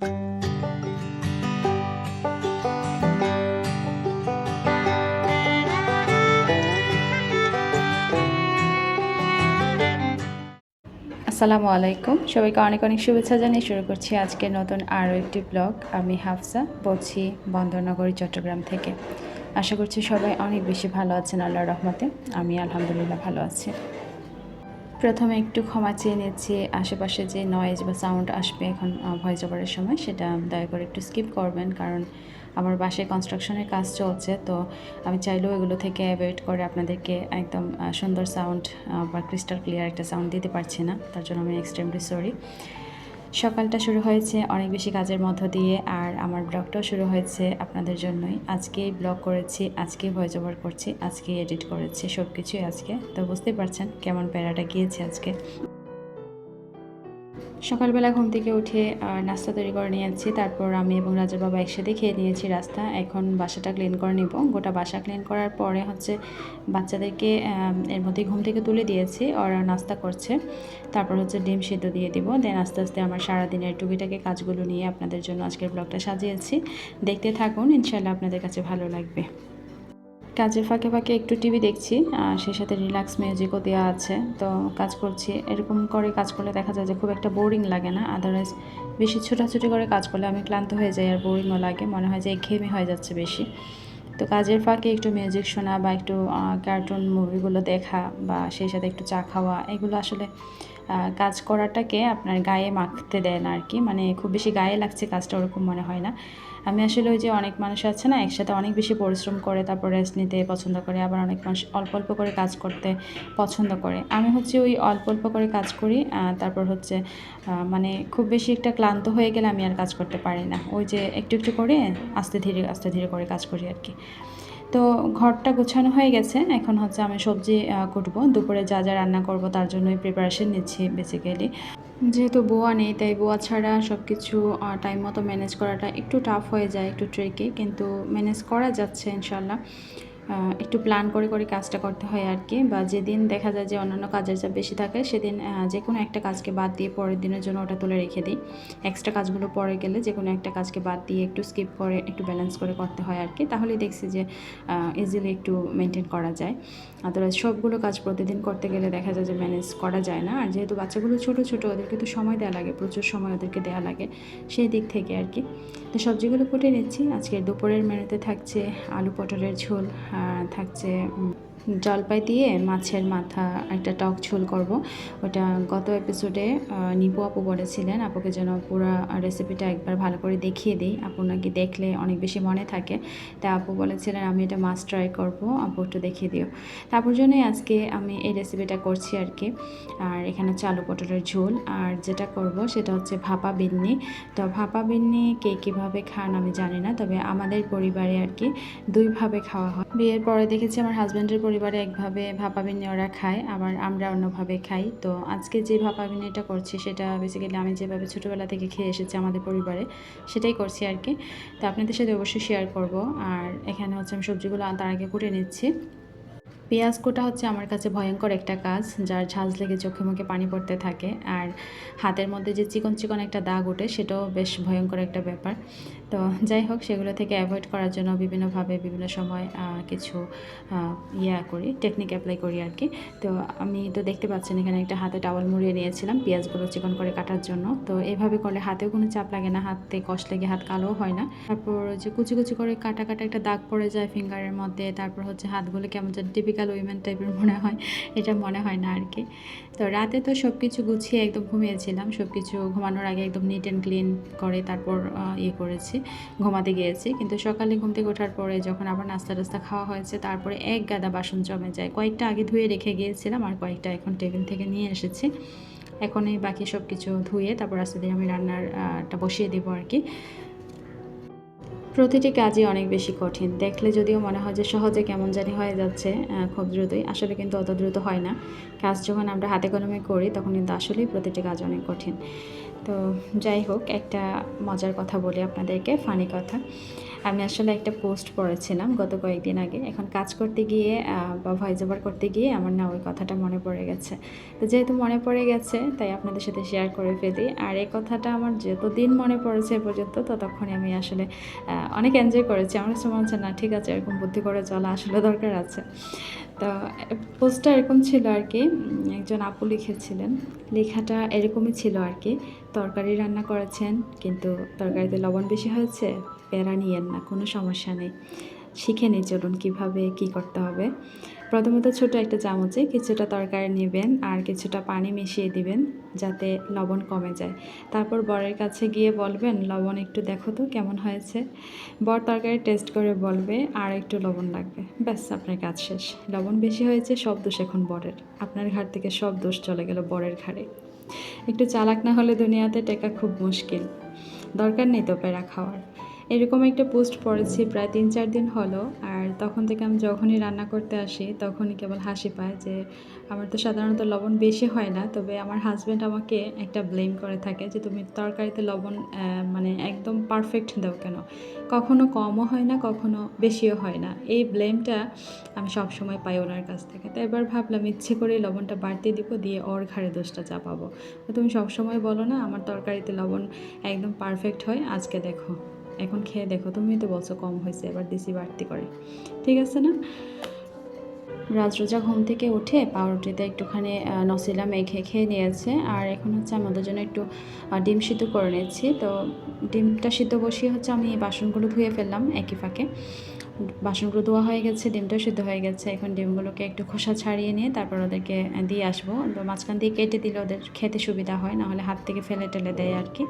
আসসালামু আলাইকুম। সবাইকে অনেক অনেক শুভেচ্ছা জানিয়ে শুরু করছি আজকে নতুন আরও একটি ব্লগ। আমি হাফসা, বলছি বন্দরনগরী, চট্টগ্রাম থেকে। আশা করছি সবাই অনেক বেশি ভালো আছেন, আল্লাহর রহমতে। আমি আলহামদুলিল্লাহ ভালো আছি। প্রথমে একটু ক্ষমা চেয়ে নিচ্ছি। আশেপাশে যে নয়েজ বা সাউন্ড আসবে এখন ভয়েস ওভারের সময়, সেটা দয়া করে একটু স্কিপ করবেন। কারণ আমার বাসায় কনস্ট্রাকশনের কাজ চলছে, তো আমি চাইলেও এগুলো থেকে অ্যাভয়েড করে আপনাদেরকে একদম সুন্দর সাউন্ড বা ক্রিস্টাল ক্লিয়ার একটা সাউন্ড দিতে পারছি না। তার জন্য আমি এক্সট্রিমলি সরি সকালটা শুরু হয়েছে অনেক বেশি কাজের মধ্য দিয়ে আর আমার ব্লগটাও শুরু হয়েছে আপনাদের জন্যই। আজকেই ব্লগ করেছি, আজকে ভয়েস ওভার করছি, আজকে এডিট করেছি সব কিছুই আজকে। তো বুঝতেই পারছেন কেমন প্যারাটা গিয়েছে আজকে। সকালবেলা ঘুম থেকে উঠে নাস্তা তৈরি করে নিয়েছি তারপর আমি এবং রাজার বাবা একসাথে খেয়ে নিয়েছি রাস্তা। এখন বাসাটা ক্লিন করে নিব। গোটা বাসা ক্লিন করার পরে হচ্ছে বাচ্চাদেরকে এর মধ্যে ঘুম থেকে তুলে দিয়েছি। ওরা নাস্তা করছে। তারপর হচ্ছে ডিম সেদ্ধ দিয়ে দিব। দেন আস্তে আস্তে আমার সারাদিনের টুকিটাকি কাজগুলো নিয়ে আপনাদের জন্য আজকের ব্লগটা সাজিয়েছি। দেখতে থাকুন। ইনশাল্লাহ আপনাদের কাছে ভালো লাগবে। কাজের ফাঁকে ফাঁকে একটু টিভি দেখছি, আর সেই সাথে রিল্যাক্স মিউজিকও দেওয়া আছে। তো কাজ করছি, এরকম করে কাজ করলে দেখা যায় যে খুব একটা বোরিং লাগে না আদারওয়াইজ বেশি ছোটাছুটি করে কাজ করলে আমি ক্লান্ত হয়ে যাই আর বোরিংও লাগে, মনে হয় যে ঘেমে হয়ে যাচ্ছে বেশি। তো কাজের ফাঁকে একটু মিউজিক শোনা বা একটু কার্টুন মুভিগুলো দেখা বা সেই সাথে একটু চা খাওয়া, এগুলো আসলে কাজ করাটাকে আপনার গায়ে মাখতে দেয় না আর কি। মানে খুব বেশি গায়ে লাগছে কাজটা ওরকম মনে হয় না। আমি আসলে ওই যে অনেক মানুষ আছে না, একসাথে অনেক বেশি পরিশ্রম করে, তারপর রেস্ট নিতে পছন্দ করে, আবার অনেক মানুষ অল্প অল্প করে কাজ করতে পছন্দ করে। আমি হচ্ছে ওই অল্প অল্প করে কাজ করি তারপর হচ্ছে মানে খুব বেশি একটা ক্লান্ত হয়ে গেলে আমি আর কাজ করতে পারি না। ওই যে একটু একটু করে আস্তে ধীরে আস্তে ধীরে করে কাজ করি আর কি। তো ঘরটা গোছানো হয়ে গেছে। এখন হচ্ছে আমি সবজি কুটব। দুপুরে যা যা রান্না করব তার জন্যই প্রিপারেশন নিচ্ছি বেসিক্যালি যেহেতু বোয়া নেই, তাই বোয়া ছাড়া সব কিছু টাইম মতো ম্যানেজ করাটা একটু টাফ হয়ে যায়, একটু ট্রেকে কিন্তু ম্যানেজ করা যাচ্ছে ইনশাল্লাহ একটু প্ল্যান করে করে কাজটা করতে হয় আর কি। বা যেদিন দেখা যায় যে অন্যান্য কাজের চাপ বেশি থাকে, সেদিন যে কোনো একটা কাজকে বাদ দিয়ে পরের দিনের জন্য ওটা তুলে রেখে দিই। এক্সট্রা কাজগুলো পরে গেলে যে কোনো একটা কাজকে বাদ দিয়ে একটু স্কিপ করে, একটু ব্যালেন্স করে করতে হয় আর কি। তাহলেই দেখছি যে ইজিলি একটু মেনটেন করা যায়। আদারওয়াইজ সবগুলো কাজ প্রতিদিন করতে গেলে দেখা যায় যে ম্যানেজ করা যায় না। আর যেহেতু বাচ্চাগুলো ছোট ছোট, ওদেরকে তো সময় দেওয়া লাগে, প্রচুর সময় ওদেরকে দেওয়া লাগে সেই দিক থেকে আর কি। তো সবজিগুলো কুটে নিচ্ছি। আজকে দুপুরের মেনুতে থাকছে আলু পটলের ঝোল থাকছে জলপাই দিয়ে মাছের মাথা, একটা টক ঝোল করব। ওটা গত এপিসোডে নিপু আপু বলেছিলেন, আপুকে যেন পুরো রেসিপিটা একবার ভালো করে দেখিয়ে দিই। আপু নাকি দেখলে অনেক বেশি মনে থাকে। তা আপু বলেছিলেন, আমি এটা মাছ ট্রাই করব, আপু একটু দেখিয়ে দিও। তারপর জন্যই আজকে আমি এই রেসিপিটা করছি আর কি। আর এখানে চালু পটলের ঝোল। আর যেটা করব সেটা হচ্ছে ভাপা বিন্নি। তো ভাপা বিন্নি কে কীভাবে খান আমি জানি না, তবে আমাদের পরিবারে আর কি দুইভাবে খাওয়া হয়। বিয়ের পরে দেখেছি আমার হাজব্যান্ডের পরিবারে একভাবে ভাপা বিন্নি ওরা খায়, আবার আমরা অন্যভাবে খাই। তো আজকে যে ভাপা করছি, সেটা বেসিক্যালি আমি যেভাবে ছোটোবেলা থেকে খেয়ে এসেছি আমাদের পরিবারে, সেটাই করছি আর কি। তো আপনাদের সাথে অবশ্যই শেয়ার করব। আর এখানে হচ্ছে আমি সবজিগুলো তার আগে কুটে নিচ্ছি। পেঁয়াজ কোটা হচ্ছে আমার কাছে ভয়ঙ্কর একটা কাজ, যার ঝাঁজ লেগে চোখে মুখে পানি পড়তে থাকে। আর হাতের মধ্যে যে চিকন চিকন একটা দাগ ওঠে, সেটাও বেশ ভয়ঙ্কর একটা ব্যাপার। তো যাই হোক, সেগুলো থেকে অ্যাভয়েড করার জন্য বিভিন্নভাবে বিভিন্ন সময় কিছু ইয়া করি টেকনিক অ্যাপ্লাই করি আর কি। তো আমি তো দেখতে পাচ্ছেন, এখানে একটা হাতে টাওয়াল মুড়িয়ে নিয়েছিলাম পেঁয়াজগুলো চিকন করে কাটার জন্য। তো এভাবে করলে হাতেও কোনো চাপ লাগে না, হাতে কষ্ট লেগে হাত কালোও হয় না। তারপর যে কুচি কুচি করে কাটা কাটা একটা দাগ পড়ে যায় ফিঙ্গারের মধ্যে, তারপর হচ্ছে হাতগুলো কেমন যেন টিপিক্যাল উইমেন টাইপের মনে হয়, এটা মনে হয় না আর কি। তো রাতে তো সব কিছু গুছিয়ে একদম ঘুমিয়েছিলাম সব কিছু ঘুমানোর আগে একদম নিট অ্যান্ড ক্লিন করে তারপর ইয়ে করেছি, ঘুমাতে গিয়েছি। কিন্তু সকালে ঘুম থেকে ওঠার পরে যখন আবার নাস্তা টাস্তা খাওয়া হয়েছে, তারপরে এক গাদা বাসন জমে যায়। কয়েকটা আগে ধুয়ে রেখে গিয়েছিলাম আর কয়েকটা এখন টেবিল থেকে নিয়ে এসেছি। এখন এই বাকি সব কিছু ধুয়ে তারপর আস্তে আমি রান্নারটা বসিয়ে দেবো আর কি। প্রতিটি কাজই অনেক বেশি কঠিন। দেখলে যদিও মনে হয় যে সহজে কেমন জানি হয়ে যাচ্ছে খুব দ্রুতই। আসলে কিন্তু অত দ্রুত হয় না। কাজ যখন আমরা হাতে কলমে করি, তখন কিন্তু আসলেই প্রতিটি কাজ অনেক কঠিন। তো যাই হোক, একটা মজার কথা বলি আপনাদেরকে ফানি কথা। আমি আসলে একটা পোস্ট পড়েছিলাম গত কয়েকদিন আগে। এখন কাজ করতে গিয়ে বা ভয়েস ওভার করতে গিয়ে আমার না ওই কথাটা মনে পড়ে গেছে। তো যেহেতু মনে পড়ে গেছে, তাই আপনাদের সাথে শেয়ার করে ফেলি। আর এই কথাটা আমার যতদিন মনে পড়েছে পর্যন্ত, ততক্ষণে আমি আসলে অনেক এনজয় করেছি। আমার কাছে মনে হচ্ছে, না, ঠিক আছে, এরকম বুদ্ধি করে চলা আসলে দরকার আছে। তো পোস্টটা এরকম ছিল আর কি একজন আপু লিখেছিলেন। লেখাটা এরকমই ছিল আর কি, তরকারি রান্না করেছেন, কিন্তু তরকারিতে লবণ বেশি হয়েছে, প্যারা নিয়েন না, কোনো সমস্যা নেই। শিখে নিই চলুন কীভাবে কী করতে হবে। প্রথমত ছোট একটা চামচে কিছুটা তরকারি নেবেন আর কিছুটা পানি মিশিয়ে দিবেন যাতে লবণ কমে যায়। তারপর বরের কাছে গিয়ে বলবেন, লবণ একটু দেখো তো কেমন হয়েছে। বর তরকারি টেস্ট করে বলবে, আর একটু লবণ লাগবে। ব্যাস, আপনার কাজ শেষ। লবণ বেশি হয়েছে, সব দোষ এখন বরের। আপনার ঘাট থেকে সব দোষ চলে গেল বরের ঘাড়ে। একটু চালাক না হলে দুনিয়াতে টেকা খুব মুশকিল। দরকার নেই তো পেরা খাওয়ার। এরকম একটা পোস্ট পড়েছি প্রায় তিন চার দিন হলো, আর তখন থেকে আমি যখনই রান্না করতে আসি তখনই কেবল হাসি পায় যে আমার তো সাধারণত লবণ বেশি হয় না, তবে আমার হাজব্যান্ড আমাকে একটা ব্লেম করে থাকে যে তুমি তরকারিতে লবণ মানে একদম পারফেক্ট দাও কেন? কখনো কমও হয় না, কখনো বেশিও হয় না। এই ব্লেমটা আমি সবসময় পাই ওনার কাছ থেকে। তো এবার ভাবলাম ইচ্ছে করে লবণটা বাড়তে দিব, দিয়ে ওর ঘাড়ে দোষটা চাপাবো। তুমি সবসময় বলো না, আমার তরকারিতে লবণ একদম পারফেক্ট হয়, আজকে দেখো। এখন খেয়ে দেখো তুমি তো বলছো কম হয়েছে, এবার দিছি বাড়তি করে। ঠিক আছে না? রাজরোজা ঘুম থেকে উঠে পাউরুটিতে একটুখানি নসিলা মেখে খেয়ে নিয়েছে, আর এখন হচ্ছে আমাদের জন্য একটু ডিম সিদ্ধ করে নিচ্ছি। তো ডিমটা সিদ্ধ বসিয়ে হচ্ছে আমি বাসনগুলো ধুয়ে ফেললাম একই ফাঁকে। বাসনগুলো ধোয়া হয়ে গেছে ডিমটা সিদ্ধ হয়ে গেছে। এখন ডিমগুলোকে একটু খোসা ছাড়িয়ে নিয়ে তারপর ওদেরকে দিয়ে আসব। মাঝখান দিয়ে কেটে দিলে ওদের খেতে সুবিধা হয়, নাহলে হাত থেকে ফেলে টেলে দেয় আর কি।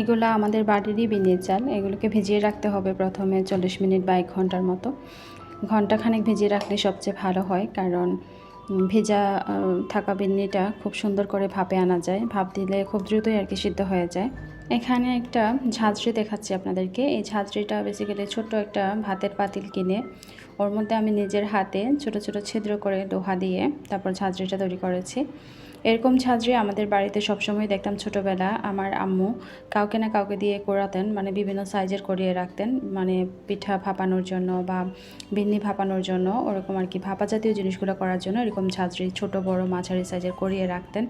এগুলো আমাদের বাড়িরই বিনের চাল। এগুলোকে ভিজিয়ে রাখতে হবে প্রথমে চল্লিশ মিনিট বা এক ঘণ্টার মতো। ঘন্টাখানেক ভিজিয়ে রাখলে সবচেয়ে ভালো হয়, কারণ ভেজা থাকা বিন্নিটা খুব সুন্দর করে ভাপে আনা যায়। ভাপ দিলে খুব দ্রুতই আর কি সিদ্ধ হয়ে যায়। এখানে একটা ঝাঁঝরি দেখাচ্ছি আপনাদেরকে। এই ঝাঁঝরিটা বেসিক্যালি ছোট্ট একটা ভাতের পাতিল কিনে ওর মধ্যে আমি নিজের হাতে ছোট ছোট ছিদ্র করে লোহা দিয়ে তারপর ঝাঁঝরিটা তৈরি করেছি। এরকম ঝাঁঝরি আমাদের বাড়িতে সবসময় দেখতাম ছোটোবেলা, আমার আম্মু কাউকে না কাউকে দিয়ে করাতেন মানে বিভিন্ন সাইজের করিয়ে রাখতেন মানে পিঠা ভাপানোর জন্য বা বিন্নি ভাপানোর জন্য, ওরকম আর কি, ভাপা জাতীয় জিনিসগুলো করার জন্য এরকম ঝাঁঝরি ছোট, বড়, মাঝারি সাইজের করিয়ে রাখতেন।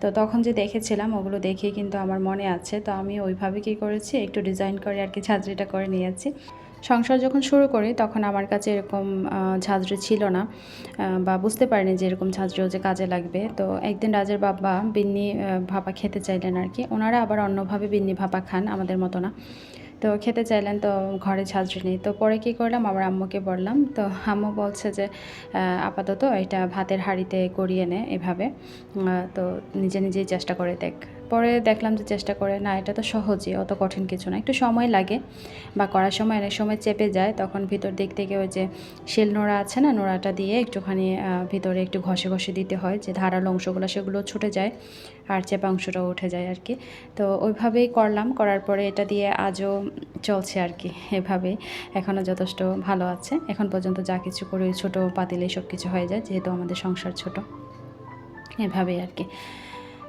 তো তখন যে দেখেছিলাম, ওগুলো দেখেই কিন্তু আমার মনে আছে, তো আমি ওইভাবে কী করেছি, একটু ডিজাইন করে আর কি ঝাঁঝরিটা করে নিয়েছি। সংসার যখন শুরু করি, তখন আমার কাছে এরকম ঝাঁঝরি ছিল না। বা বুঝতে পারিনি যে এরকম ঝাঁঝরিও যে কাজে লাগবে। তো একদিন রাজের বাবা বিন্নি ভাপা খেতে চাইলেন আর কি ওনারা আবার অন্যভাবে বিন্নি ভাপা খান আমাদের মতো না। তো খেতে চাইলেন, তো ঘরে ঝাঁঝরি নেই। তো পরে কী করলাম, আমার আম্মুকে বললাম, তো আম্মু বলছে যে আপাতত এটা ভাতের হাঁড়িতে করিয়ে নে এভাবে। তো নিজে নিজেই চেষ্টা করে দেখ। পরে দেখলাম যে চেষ্টা করে, না, এটা তো সহজই, অত কঠিন কিছু না। একটু সময় লাগে বা করার সময় অনেক সময় চেপে যায়, তখন ভিতর দিক থেকে ওই যে শিল নোড়া আছে না, নোড়াটা দিয়ে একটুখানি ভিতরে একটু ঘষে ঘষে দিতে হয়, যে ধারালো অংশগুলো, সেগুলো ছুটে যায় আর চেপা অংশটাও উঠে যায় আর কি। তো ওইভাবেই করলাম, করার পরে এটা দিয়ে আজও চলছে আর কি, এভাবেই। এখনও যথেষ্ট ভালো আছে। এখন পর্যন্ত যা কিছু করে, ছোটো পাতিলে সব কিছু হয়ে যায়, যেহেতু আমাদের সংসার ছোট, এভাবেই আর কি।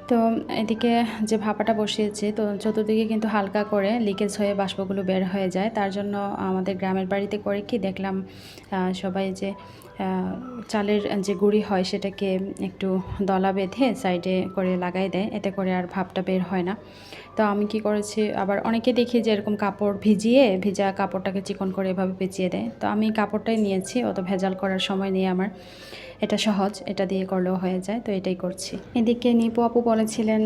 তো এদিকে যে ভাপাটা বসিয়েছি, তো চতুর্দিকে কিন্তু হালকা করে লিকেজ হয়ে বাষ্পগুলো বের হয়ে যায়। তার জন্য আমাদের গ্রামের বাড়িতে করে কি দেখলাম সবাই যে চালের যে গুঁড়ি হয় সেটাকে একটু দলা বেঁধে সাইডে করে লাগাই দেয়। এতে করে আর ভাপটা বের হয় না। তো আমি কি করেছি, আবার অনেকে দেখি যে এরকম কাপড় ভিজিয়ে, ভিজা কাপড়টাকে চিকন করে এভাবে পেঁচিয়ে দেয়। তো আমি কাপড়টাই নিয়েছি, অত ভেজাল করার সময় নেই আমার। এটা সহজ, এটা দিয়ে করলেও হয়ে যায়, তো এটাই করছি। এদিকে নিপু আপু বলেছিলেন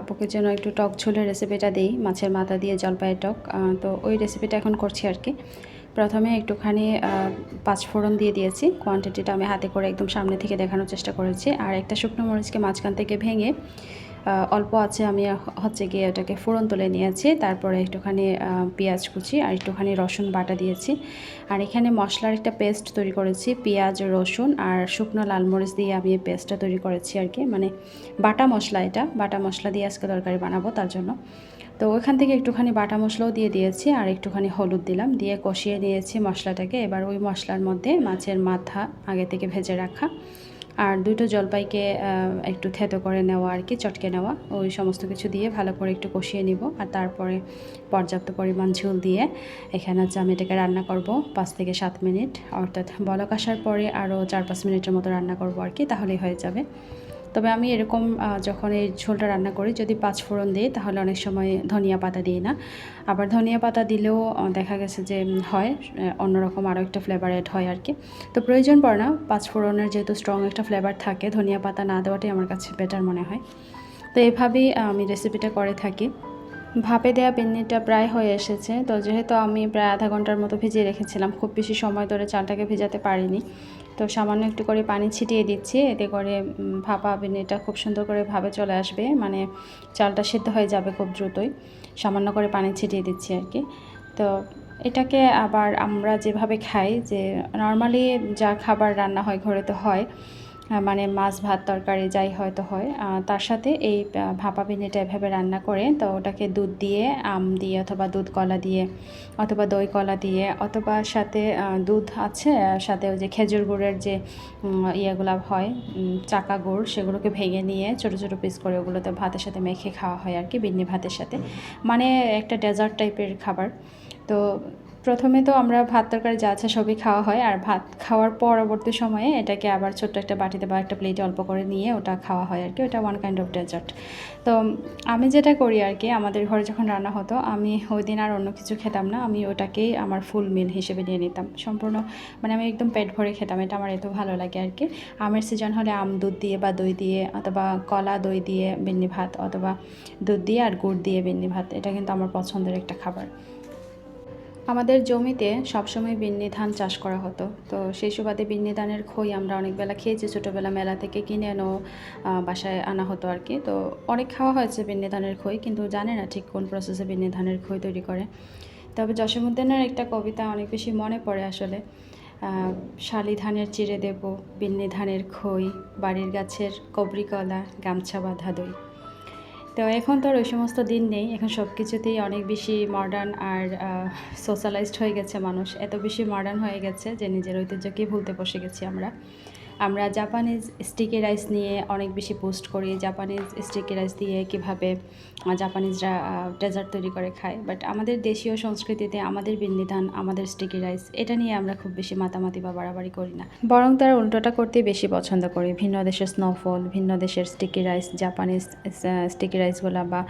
আপুকে যেন একটু টক ঝোলের রেসিপিটা দিই, মাছের মাথা দিয়ে জলপাই টক। তো ওই রেসিপিটা এখন করছি আর কি। প্রথমে একটুখানি পাঁচফোড়ন পাঁচ ফোড়ন দিয়ে দিয়েছি। কোয়ান্টিটিটা আমি হাতে করে একদম সামনে থেকে দেখানোর চেষ্টা করেছি। আর একটা শুকনো মরিচকে মাঝখান থেকে ভেঙে অল্প আছে, আমি হচ্ছে গিয়ে ওটাকে ফোড়ন তুলে নিয়েছি। তারপরে একটুখানি পেঁয়াজ কুচি আর একটুখানি রসুন বাটা দিয়েছি। আর এখানে মশলার একটা পেস্ট তৈরি করেছি, পেঁয়াজ, রসুন আর শুকনো লাল মরিচ দিয়ে আমি এই পেস্টটা তৈরি করেছি আর কি। মানে বাটা মশলা এটা, বাটা মশলা দিয়ে আজকে তরকারি বানাবো তার জন্য। তো ওইখান থেকে একটুখানি বাটা মশলাও দিয়ে দিয়েছি আর একটুখানি হলুদ দিলাম, দিয়ে কষিয়ে নিয়েছি মশলাটাকে। এবার ওই মশলার মধ্যে মাছের মাথা আগে থেকে ভেজে রাখা। আর দুটো জলপাইকে একটু থেতো করে নেওয়া আর কি, চটকে নেওয়া। ওই সমস্ত কিছু দিয়ে ভালো করে একটু কষিয়ে নিব আর তারপরে পর্যাপ্ত পরিমাণ ঝুল দিয়ে এখানে হচ্ছে আমি এটাকে রান্না করব পাঁচ থেকে সাত মিনিট। অর্থাৎ বলক আসার পরে আরও চার পাঁচ মিনিটের মতো রান্না করব আর কি, তাহলেই হয়ে যাবে। তবে আমি এরকম যখন এই ঝোলটা রান্না করি, যদি পাঁচ ফোড়ন দিই, তাহলে অনেক সময় ধনিয়া পাতা দিই না। আবার ধনিয়া পাতা দিলেও দেখা গেছে যে হয় অন্যরকম আরও একটা ফ্লেভার অ্যাড হয় আর কি তো প্রয়োজন পড়ে না, পাঁচ ফোড়নের যেহেতু স্ট্রং একটা ফ্লেভার থাকে, ধনিয়া পাতা না দেওয়াটাই আমার কাছে বেটার মনে হয়। তো এভাবেই আমি রেসিপিটা করে থাকি। ভাপে দেওয়া পিন্নিটা প্রায় হয়ে এসেছে, তো যেহেতু আমি প্রায় আধা ঘণ্টার মতো ভিজিয়ে রেখেছিলাম, খুব বেশি সময় ধরে চালটাকে ভেজাতে পারিনি। তো সামান্য একটু করে পানি ছিটিয়ে দিচ্ছি। এতে করে ভাপা এটা খুব সুন্দর করে ভাবে চলে আসবে। মানে চালটা সিদ্ধ হয়ে যাবে খুব দ্রুতই। সামান্য করে পানি ছিটিয়ে দিচ্ছি আর কি। তো এটাকে আবার আমরা যেভাবে খাই, যে নর্মালি যা খাবার রান্না হয়, ঘরে তো হয় মানে মাছ, ভাত, তরকারি যাই হয়তো হয়। তার সাথে এই ভাপা পিনিটা এভাবে রান্না করে, তো ওটাকে দুধ দিয়ে, আম দিয়ে অথবা দুধ কলা দিয়ে অথবা দই কলা দিয়ে অথবা সাথে দুধ আছে সাথে ওই যে খেজুর গুড়ের যে ইয়েগুলো হয় চাকা গুড়, সেগুলোকে ভেঙে নিয়ে ছোটো ছোটো পিস করে ওগুলোতে ভাতের সাথে মেখে খাওয়া হয় আর কি বিন্নি ভাতের সাথে। মানে একটা ডেজার্ট টাইপের খাবার। তো প্রথমে তো আমরা ভাত তরকারি যা আছে সবই খাওয়া হয়, আর ভাত খাওয়ার পরবর্তী সময়ে এটাকে আবার ছোট্ট একটা বাটিতে বা একটা প্লেটে অল্প করে নিয়ে ওটা খাওয়া হয় আর কি, ওটা ওয়ান কাইন্ড অফ ডেজার্ট তো আমি যেটা করি আর কি, আমাদের ঘরে যখন রান্না হতো, আমি ওই দিন আর অন্য কিছু খেতাম না, আমি ওটাকেই আমার ফুল মিল হিসেবে নিয়ে নিতাম। সম্পূর্ণ মানে আমি একদম পেট ভরে খেতাম, এটা আমার এত ভালো লাগে আর কি। আমের সিজন হলে আম দুধ দিয়ে বা দই দিয়ে অথবা কলা দই দিয়ে বিন্নি ভাত অথবা দুধ দিয়ে আর গুড় দিয়ে বিন্নি ভাত, এটা কিন্তু আমার পছন্দের একটা খাবার। আমাদের জমিতে সবসময় বিন্নি ধান চাষ করা হতো। তো সেই সুবাদে বিন্নি ধানের খই আমরা অনেক বেলা খেয়েছি ছোটোবেলা মেলা থেকে কিনে এনো বাসায় আনা হতো আর কি। তো অনেক খাওয়া হয়েছে বিন্নি ধানের খই, কিন্তু জানে না ঠিক কোন প্রসেসে বিন্নি ধানের খই তৈরি করে। তবে যশোমুদ্দিনের একটা কবিতা অনেক বেশি মনে পড়ে আসলে। শালি ধানের চিড়ে দেব, বিন্নি ধানের খই, বাড়ির গাছের কবরিকলা, গামছা বাঁধা দই। তো এখন তো আর ওই সমস্ত দিন নেই। এখন সব কিছুতেই অনেক বেশি মডার্ন আর সোশ্যালাইজড হয়ে গেছে মানুষ। এত বেশি মডার্ন হয়ে গেছে যে নিজের ঐতিহ্যকেই ভুলতে বসে গেছি আমরা। আমরা জাপানিজ স্টিকি রাইস নিয়ে অনেক বেশি পোস্ট করি। জাপানিজ স্টিকি রাইস দিয়ে কীভাবে জাপানিজরা ডেজার্ট তৈরি করে খায়। বাট আমাদের দেশীয় সংস্কৃতিতে আমাদের বিন্দিধান আমাদের স্টিকি রাইস এটা নিয়ে আমরা খুব বেশি মাতামাতি বা বাড়াবাড়ি করি না। বরং তারা উল্টোটা করতেই বেশি পছন্দ করি। ভিন্ন দেশের স্নোফল ভিন্ন দেশের স্টিকি রাইস জাপানিজ স্টিকি রাইসগুলা বা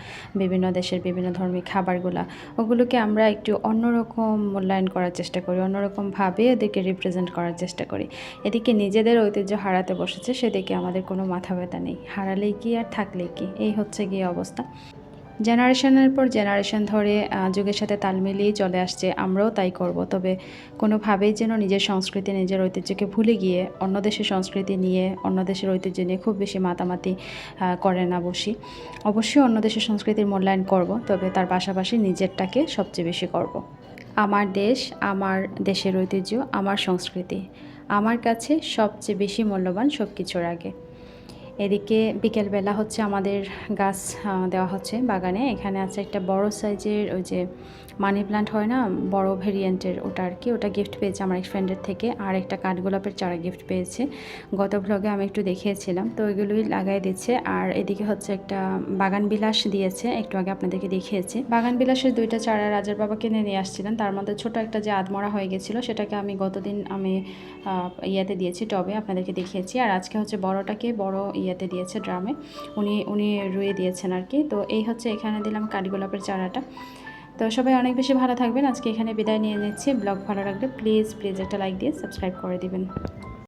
বিভিন্ন দেশের বিভিন্ন ধর্মী খাবারগুলা, ওগুলোকে আমরা একটু অন্যরকম মূল্যায়ন করার চেষ্টা করি অন্যরকমভাবে ওদেরকে রিপ্রেজেন্ট করার চেষ্টা করি। এদিকে নিজেদের ঐতিহ্য ঐতিহ্য হারাতে বসেছে সেদিকে আমাদের কোনো মাথা ব্যথা নেই। হারালেই কি আর থাকলেই কি? এই হচ্ছে গিয়ে অবস্থা। জেনারেশনের পর জেনারেশন ধরে যুগের সাথে তাল মিলিয়েই চলে আসছে। আমরাও তাই করব। তবে কোনোভাবেই যেন নিজের সংস্কৃতি, নিজের ঐতিহ্যকে ভুলে গিয়ে অন্য দেশের সংস্কৃতি নিয়ে, অন্য দেশের ঐতিহ্য নিয়ে খুব বেশি মাতামাতি করে না বসি। অবশ্যই অন্য দেশের সংস্কৃতির মূল্যায়ন করব, তবে তার পাশাপাশি নিজেরটাকে সবচেয়ে বেশি করব। আমার দেশ, আমার দেশের ঐতিহ্য, আমার সংস্কৃতি। আমার কাছে সবচেয়ে বেশি মূল্যবান সব কিছুর আগে। এদিকে বিকেলবেলা হচ্ছে আমাদের গাছ দেওয়া হচ্ছে বাগানে। এখানে আছে একটা বড় সাইজের ওই যে মানি প্লান্ট হয় না, বড় ভেরিয়েন্টের ওটা আর কি, ওটা গিফট পেয়েছে আমার এক ফ্রেন্ডের থেকে, আর একটা কাঠগোলাপের চারা গিফট পেয়েছে। গত ভ্লগে আমি একটু দেখিয়েছিলাম, তো ওইগুলোই লাগাই দিচ্ছে, আর এদিকে হচ্ছে একটা বাগান বিলাস দিয়েছে, একটু আগে আপনাদেরকে দেখিয়েছি। বাগান বিলাসের দুইটা চারা রাজার বাবা কিনে নিয়ে আসছিলেন, তার মধ্যে ছোট একটা যে আদমরা হয়ে গেছিল, সেটাকে আমি গতদিন আমি ইয়েতে দিয়েছি, টবে আপনাদেরকে দেখিয়েছি, আর আজকে হচ্ছে বড়টাকে বড় ইয়েতে দিয়েছে ড্রামে, উনি উনি রুয়ে দিয়েছেন আর কি, তো এই হচ্ছে এখানে দিলাম কাঠগোলাপের চারাটা। তো সবাই অনেক বেশি ভালো থাকবেন। আজকে এখানে বিদায় নিয়ে নিচ্ছি। ব্লগ ভালো লাগলে প্লিজ প্লিজ একটা লাইক দিয়ে সাবস্ক্রাইব করে দিবেন।